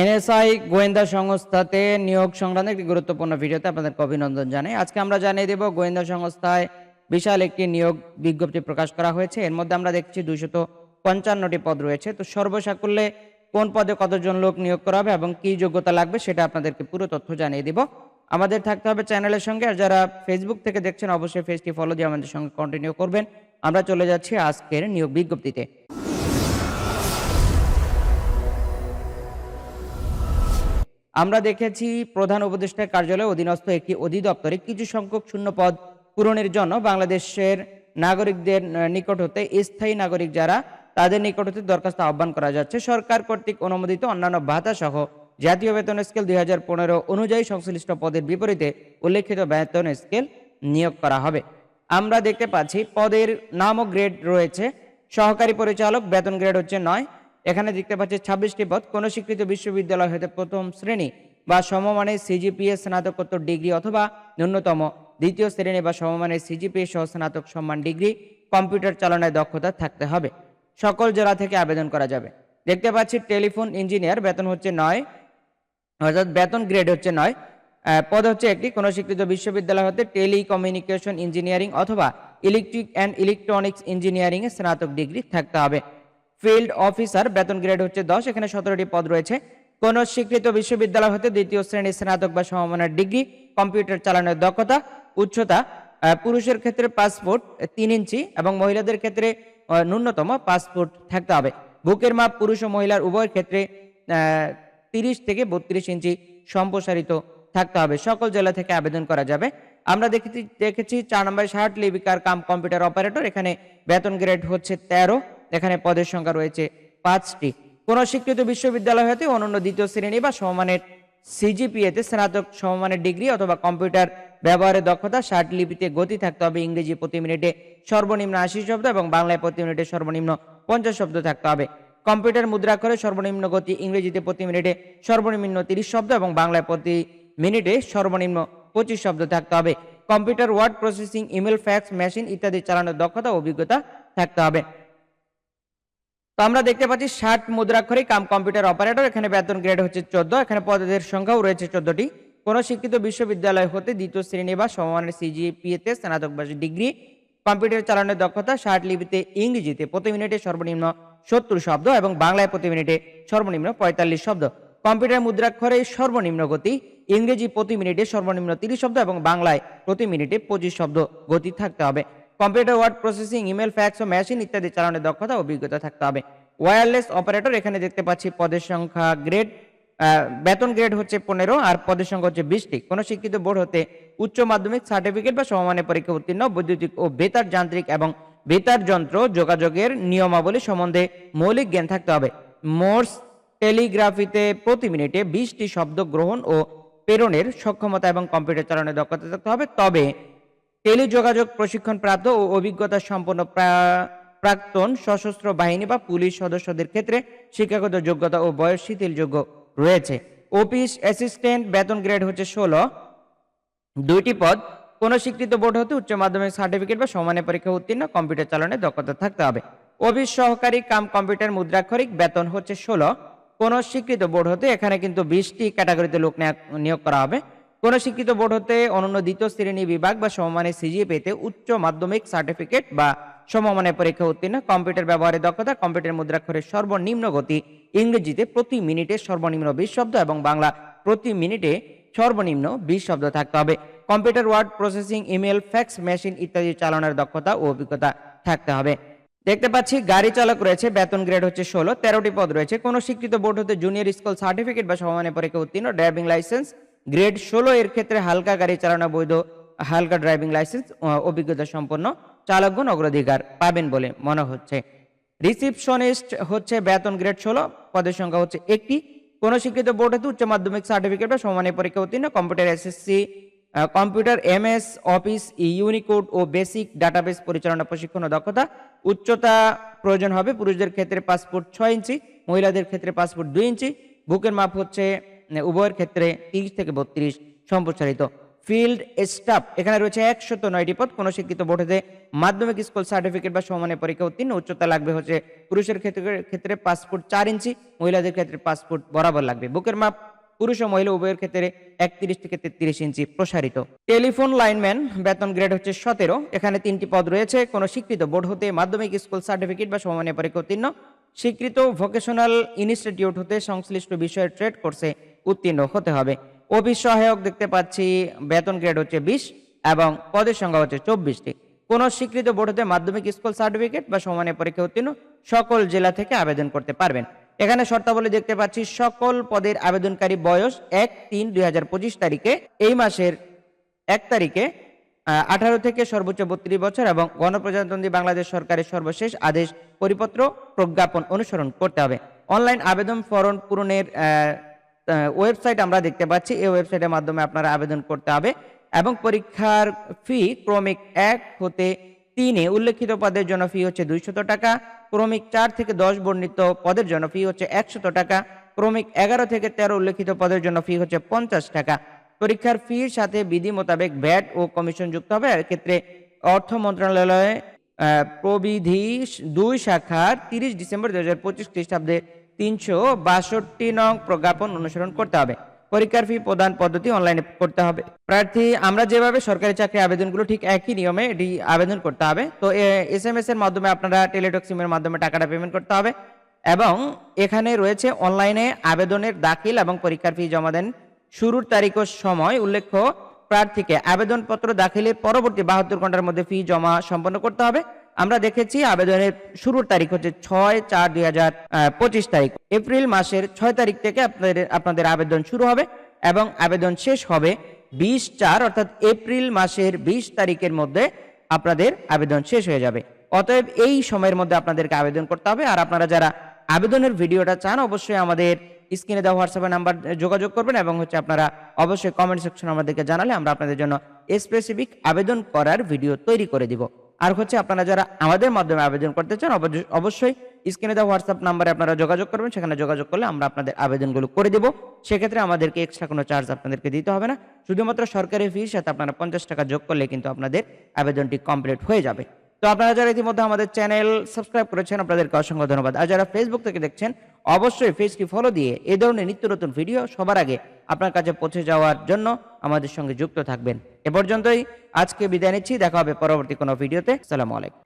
NSI গোয়েন্দা সংস্থাতে নিয়োগ সংক্রান্ত একটি গুরুত্বপূর্ণ ভিডিওতে আপনাদেরকে অভিনন্দন জানাই। আজকে আমরা জানিয়ে দেব, গোয়েন্দা সংস্থায় বিশাল একটি নিয়োগ বিজ্ঞপ্তি প্রকাশ করা হয়েছে। এর মধ্যে আমরা দেখছি দুইশত পঞ্চান্নটি পদ রয়েছে। তো সর্বসাকুল্যে কোন পদে কতজন লোক নিয়োগ করা হবে এবং কি যোগ্যতা লাগবে সেটা আপনাদেরকে পুরো তথ্য জানিয়ে দিব। আমাদের থাকতে হবে চ্যানেলের সঙ্গে, আর যারা ফেসবুক থেকে দেখছেন, অবশ্যই ফেসটি ফলো দিয়ে আমাদের সঙ্গে কন্টিনিউ করবেন। আমরা চলে যাচ্ছি আজকের নিয়োগ বিজ্ঞপ্তিতে। আমরা দেখেছি প্রধান উপদেষ্টার কার্যালয়ে অধীনস্থ একটি অধিদপ্তরে কিছু সংখ্যক শূন্য পদ পূরণের জন্য বাংলাদেশের নাগরিকদের নিকট হতে, স্থায়ী নাগরিক যারা, তাদের নিকট হতে দরখাস্ত আহ্বান করা যাচ্ছে। সরকার কর্তৃক অনুমোদিত অন্যান্য ভাতা সহ জাতীয় বেতন স্কেল দুই হাজার পনেরো অনুযায়ী সংশ্লিষ্ট পদের বিপরীতে উল্লেখিত বেতন স্কেল নিয়োগ করা হবে। আমরা দেখতে পাচ্ছি, পদের নাম ও গ্রেড রয়েছে। সহকারী পরিচালক, বেতন গ্রেড হচ্ছে নয়। এখানে দেখতে পাচ্ছি ছাব্বিশটি পদ। কোনো স্বীকৃত বিশ্ববিদ্যালয় হতে প্রথম শ্রেণি বা সমমানের সিজিপিএ স্নাতকোত্তর ডিগ্রি অথবা ন্যূনতম দ্বিতীয় শ্রেণি বা সমমানের সিজিপিএ সহ স্নাতক সম্মান ডিগ্রি কম্পিউটার চালনায় দক্ষতা থাকতে হবে। সকল জেলা থেকে আবেদন করা যাবে। দেখতে পাচ্ছি টেলিফোন ইঞ্জিনিয়ার, বেতন হচ্ছে নয়। অর্থাৎ বেতন গ্রেড হচ্ছে নয়। পদ হচ্ছে একটি। কোনো স্বীকৃত বিশ্ববিদ্যালয় হতে টেলিকমিউনিকেশন ইঞ্জিনিয়ারিং অথবা ইলেকট্রিক অ্যান্ড ইলেকট্রনিক্স ইঞ্জিনিয়ারিংয়ে স্নাতক ডিগ্রি থাকতে হবে। ফিল্ড অফিসার, বেতন গ্রেড হচ্ছে দশ, এখানে সতেরোটি পদ রয়েছে। কোন স্বীকৃত বিশ্ববিদ্যালয় হতে দ্বিতীয় শ্রেণির স্নাতক বা সমমানের ডিগ্রি, কম্পিউটার চালানোর দক্ষতা, উচ্চতা পুরুষের ক্ষেত্রে পাসপোর্ট তিন ইঞ্চি এবং মহিলাদের ক্ষেত্রে ন্যূনতম পাসপোর্ট থাকতে হবে। বুকের মাপ পুরুষ ও মহিলার উভয়ের ক্ষেত্রে তিরিশ থেকে বত্রিশ ইঞ্চি সম্প্রসারিত থাকতে হবে। সকল জেলা থেকে আবেদন করা যাবে। আমরা দেখেছি দেখেছি চার নম্বরে ষাট লিপিকার কাম কম্পিউটার অপারেটর, এখানে বেতন গ্রেড হচ্ছে তেরো। এখানে পদের সংখ্যা রয়েছে পাঁচটি। কোন স্বীকৃত বিশ্ববিদ্যালয় হতে অনন্য দ্বিতীয় শ্রেণি বা সমমানের সিজিপিএতে স্নাতক, সমমানের ডিগ্রি অথবা কম্পিউটার ব্যবহারের দক্ষতা ষাট লিপিতে গতি থাকতে হবে, ইংরেজি প্রতি মিনিটে সর্বনিম্ন আশি শব্দ এবং বাংলায় প্রতি মিনিটে সর্বনিম্ন পঞ্চাশ শব্দ থাকতে হবে। কম্পিউটার মুদ্রাক্ষরে সর্বনিম্ন গতি, ইংরেজিতে প্রতি মিনিটে সর্বনিম্ন তিরিশ শব্দ এবং বাংলায় প্রতি মিনিটে সর্বনিম্ন পঁচিশ শব্দ থাকতে হবে। Computer word processing, email, fax, machine ইত্যাদি চালানোর দক্ষতা অভিজ্ঞতা থাকতে হবে। আমরা দেখতে পাচ্ছি ষাট মুদ্রাক্ষরিক কাম কম্পিউটার অপারেটর, এখানে বেতন গ্রেড হচ্ছে চোদ্দ, এখানে পদের সংখ্যাও রয়েছে চোদ্দটি। কোন শিক্ষিত বিশ্ববিদ্যালয় হতে দ্বিতীয় শ্রেণি বা সমমানের সিজিপিএতে স্নাতক বা ডিগ্রি, কম্পিউটার চালানোর দক্ষতা ষাট লিপিতে ইংরেজিতে, প্রতি মিনিটে সর্বনিম্ন সত্তর শব্দ এবং বাংলায় প্রতি মিনিটে সর্বনিম্ন পঁয়তাল্লিশ শব্দ। কম্পিউটার মুদ্রাক্ষরে সর্বনিম্ন গতি, ইংরেজি প্রতি মিনিটে সর্বনিম্ন তিরিশ শব্দ এবং বাংলায় প্রতি মিনিটে পঁচিশ শব্দ গতি থাকতে হবে। Computer word processing, email, fax ও মেশিন ইত্যাদি চালানোর দক্ষতা অভিজ্ঞতা থাকতে হবে। ওয়্যারলেস অপারেটর এখানে দেখতে পাচ্ছি পদের সংখ্যা গ্রেড বেতন গ্রেড হচ্ছে পনেরো আর পদের সংখ্যা হচ্ছে বিশটি। কোন শিক্ষিত বোর্ড হতে উচ্চ মাধ্যমিক সার্টিফিকেট বা সমমানের পরীক্ষা উত্তীর্ণ, বৈদ্যুতিক ও বেতার যান্ত্রিক এবং বেতার যন্ত্র যোগাযোগের নিয়মাবলী সম্বন্ধে মৌলিক জ্ঞান থাকতে হবে। মোর্স টেলিগ্রাফিতে প্রতি মিনিটে বিশটি শব্দ গ্রহণ ও প্রেরণের সক্ষমতা এবং কম্পিউটার চালানোর দক্ষতা থাকতে হবে। তবে টেলিযোগাযোগ প্রশিক্ষণ প্রাপ্ত ও অভিজ্ঞতা সম্পন্ন প্রাক্তন সশস্ত্র বাহিনী বা পুলিশ সদস্যদের ক্ষেত্রে শিক্ষাগত যোগ্যতা ও বয়স শিথিলযোগ্য রয়েছে। অফিস অ্যাসিস্ট্যান্ট বেতন গ্রেড হচ্ছে ষোলো। দুইটি পদ, কোন স্বীকৃত বোর্ড হতে উচ্চ মাধ্যমিক সার্টিফিকেট বা সমানে পরীক্ষা উত্তীর্ণ, কম্পিউটার চালানোর দক্ষতা থাকতে হবে। অফিস সহকারী কাম কম্পিউটার মুদ্রাক্ষরিক বেতন হচ্ছে ষোলো। কোন স্বীকৃত বোর্ড হতে এখানে কিন্তু বিশটি ক্যাটাগরিতে লোক নেয়া- নিয়োগ করা হবে। কোন শিক্ষিত বোর্ড হতে অনন্য দ্বিতীয় শ্রেণি বিভাগ বা সমমানের সিজিএ পেতে উচ্চ মাধ্যমিক সার্টিফিকেট বা সমমানের পরীক্ষা উত্তীর্ণ, কম্পিউটার ব্যবহারের দক্ষতা, কম্পিউটার মুদ্রাক্ষরের সর্বনিম্ন গতি, ইংরেজিতে প্রতি মিনিটে সর্বনিম্ন বিশ শব্দ এবং বাংলা প্রতি মিনিটে সর্বনিম্ন বিশ শব্দ থাকতে হবে। Computer word processing, email, fax, machine ইত্যাদি চালানোর দক্ষতা ও অভিজ্ঞতা থাকতে হবে। দেখতে পাচ্ছি গাড়ি চালক রয়েছে, বেতন গ্রেড হচ্ছে ষোলো, তেরোটি পদ রয়েছে। কোন স্বীকৃত বোর্ড হতে জুনিয়র স্কুল সার্টিফিকেট বা সমমানের পরীক্ষা উত্তীর্ণ ড্রাইভিং লাইসেন্স গ্রেড ষোলো এর ক্ষেত্রে হালকা গাড়ি চালানো বৈধ, হালকা ড্রাইভিং লাইসেন্স অভিজ্ঞতা সম্পন্ন চালকগণ অগ্রাধিকার পাবেন বলে মনে হচ্ছে। রিসিপশনিস্ট হচ্ছে বেতন গ্রেড ষোলো, পদের সংখ্যা হচ্ছে একটি। কোন স্বীকৃত বোর্ড হতে উচ্চ মাধ্যমিক সার্টিফিকেট বা সমানের পরীক্ষা উত্তীর্ণ computer SSC computer MS office Unicode ও বেসিক ডাটাবেস পরিচালনা, প্রশিক্ষণ ও দক্ষতা। উচ্চতা প্রয়োজন হবে পুরুষদের ক্ষেত্রে পাসপোর্ট ছয় ইঞ্চি, মহিলাদের ক্ষেত্রে পাসপোর্ট দুই ইঞ্চি। বুকের মাপ হচ্ছে উভয়ের ক্ষেত্রে তিরিশ থেকে বত্রিশ সম্প্রসারিত ফিল্ড স্টাফ, এখানে রয়েছে একশত নয়টি পদ। কোনো শিক্ষিত বোর্ডেতে মাধ্যমিক স্কুল সার্টিফিকেট বা সমানের পরীক্ষা উত্তীর্ণ। উচ্চতা লাগবে হচ্ছে পুরুষের ক্ষেত্রে ক্ষেত্রে ফুট চার ইঞ্চি, মহিলাদের ক্ষেত্রে ফুট বরাবর লাগবে। বুকের মাপ, পুরুষ ও মহিলা উভয়ের ক্ষেত্রে একত্রিশ থেকে তেত্রিশ ইঞ্চি প্রসারিত। টেলিফোন লাইনম্যান, বেতন গ্রেড হচ্ছে সতেরো। এখানে তিনটি পদ রয়েছে। কোনো স্বীকৃত বোর্ড হতে মাধ্যমিক স্কুল সার্টিফিকেট বা সমানের পরীক্ষা উত্তীর্ণ। স্বীকৃত ভোকেশনাল ইনস্টিটিউট হতে সংশ্লিষ্ট বিষয়ের ট্রেড কোর্সে উত্তীর্ণ হতে হবে। অফিস সহায়ক দেখতে পাচ্ছি, বেতন গ্রেড হচ্ছে বিশ এবং পদের সংখ্যা হচ্ছে চব্বিশটি। কোন স্বীকৃত বোর্ড হতে মাধ্যমিক স্কুল সার্টিফিকেট বা সমানের পরীক্ষা উত্তীর্ণ সকল জেলা থেকে আবেদন করতে পারবেন। এখানে শর্তাবলী দেখতে পাচ্ছি, সকল পদের আবেদনকারী বয়স এক তিন দুই তারিখে, এই মাসের এক তারিখে আঠারো থেকে সর্বোচ্চ বত্রিশ বছর এবং গণপ্রজাতন্ত্রী বাংলাদেশ সরকারের সর্বশেষ আদেশ, পরিপত্র প্রজ্ঞাপন অনুসরণ করতে হবে। অনলাইন আবেদন ফর্ম পূরণের ওয়েবসাইট আমরা দেখতে পাচ্ছি। এই ওয়েবসাইটের মাধ্যমে আপনারা আবেদন করতে হবে এবং পরীক্ষার ফি ক্রমিক এক হতে তিনে। উল্লেখিত পদের জন্য ফি হচ্ছে দুইশত টাকা, ক্রমিক চার থেকে দশ বর্ণিত পদের জন্য ফি হচ্ছে একশত টাকা, ক্রমিক এগারো থেকে তেরো উল্লেখিত পদের জন্য ফি হচ্ছে পঞ্চাশ টাকা। পরীক্ষার ফির সাথে বিধি মোতাবেক ভ্যাট ও কমিশন যুক্ত হবে। ক্ষেত্রে অর্থ মন্ত্রণালয়ে প্রবিধি দুই শাখার তিরিশ ডিসেম্বর দু হাজার পঁচিশ খ্রিস্টাব্দে তিনশো বাষট্টি নং প্রজ্ঞাপন অনুসরণ করতে হবে। পরীক্ষার ফি প্রদান পদ্ধতি অনলাইনে করতে হবে। প্রার্থী, আমরা যেভাবে সরকারি চাকরি আবেদনগুলো ঠিক একই নিয়মে এটি আবেদন করতে হবে। তো এস এম এস এর মাধ্যমে আপনারা টেলিটক সিমের মাধ্যমে টাকাটা পেমেন্ট করতে হবে এবং এখানে রয়েছে অনলাইনে আবেদনের দাখিল এবং পরীক্ষার ফি জমা দেন। শুরুর তারিখ ও সময় উল্লেখ্য, প্রার্থীকে আবেদনপত্র দাখিলের পরবর্তী বাহাত্তর ঘণ্টার মধ্যে ফি জমা সম্পন্ন করতে হবে। আমরা দেখেছি আবেদনের শুরুর তারিখ হচ্ছে ছয় চার দুই হাজার পঁচিশ তারিখ। এপ্রিল মাসের ছয় তারিখ থেকে আপনাদের আপনাদের আবেদন শুরু হবে এবং আবেদন শেষ হবে বিশ চার, অর্থাৎ এপ্রিল মাসের বিশ তারিখের মধ্যে আপনাদের আবেদন শেষ হয়ে যাবে। অতএব এই সময়ের মধ্যে আপনাদেরকে আবেদন করতে হবে। আর আপনারা যারা আবেদনের ভিডিওটা চান, অবশ্যই আমাদের স্ক্রিনে দেওয়া হোয়াটসঅ্যাপে নাম্বার যোগাযোগ করবেন এবং হচ্ছে আপনারা অবশ্যই কমেন্ট সেকশন আমাদেরকে জানালে আমরা আপনাদের জন্য স্পেসিফিক আবেদন করার ভিডিও তৈরি করে দিব। আর হচ্ছে আপনারা যারা আমাদের মাধ্যমে আবেদন করতে চান অবশ্য- অবশ্যই স্ক্রিনে দেওয়া হোয়াটসঅ্যাপ নাম্বারে আপনারা যোগাযোগ করবেন, সেখানে যোগাযোগ করলে আমরা আপনাদের আবেদনগুলো করে দেবো। সেক্ষেত্রে আমাদেরকে এক্সট্রা কোনো চার্জ আপনাদেরকে দিতে হবে না। শুধুমাত্র সরকারি ফির সাথে আপনারা পঞ্চাশ টাকা যোগ করলে কিন্তু আপনাদের আবেদনটি কমপ্লিট হয়ে যাবে। তো আপনারা যারা ইতিমধ্যে আমাদের চ্যানেল সাবস্ক্রাইব করেছেন, আপনাদেরকে অসংখ্য ধন্যবাদ। আর যারা ফেসবুক থেকে দেখছেন, অবশ্যই ফেসকে ফলো দিয়ে এই ধরনের নিত্য নতুন ভিডিও সবার আগে আপনার কাছে পৌঁছে যাওয়ার জন্য আমাদের সঙ্গে যুক্ত থাকবেন। এ পর্যন্তই, আজকে বিদায় নিচ্ছি, দেখা হবে পরবর্তী কোনো ভিডিওতে সালামু আলাইকুম।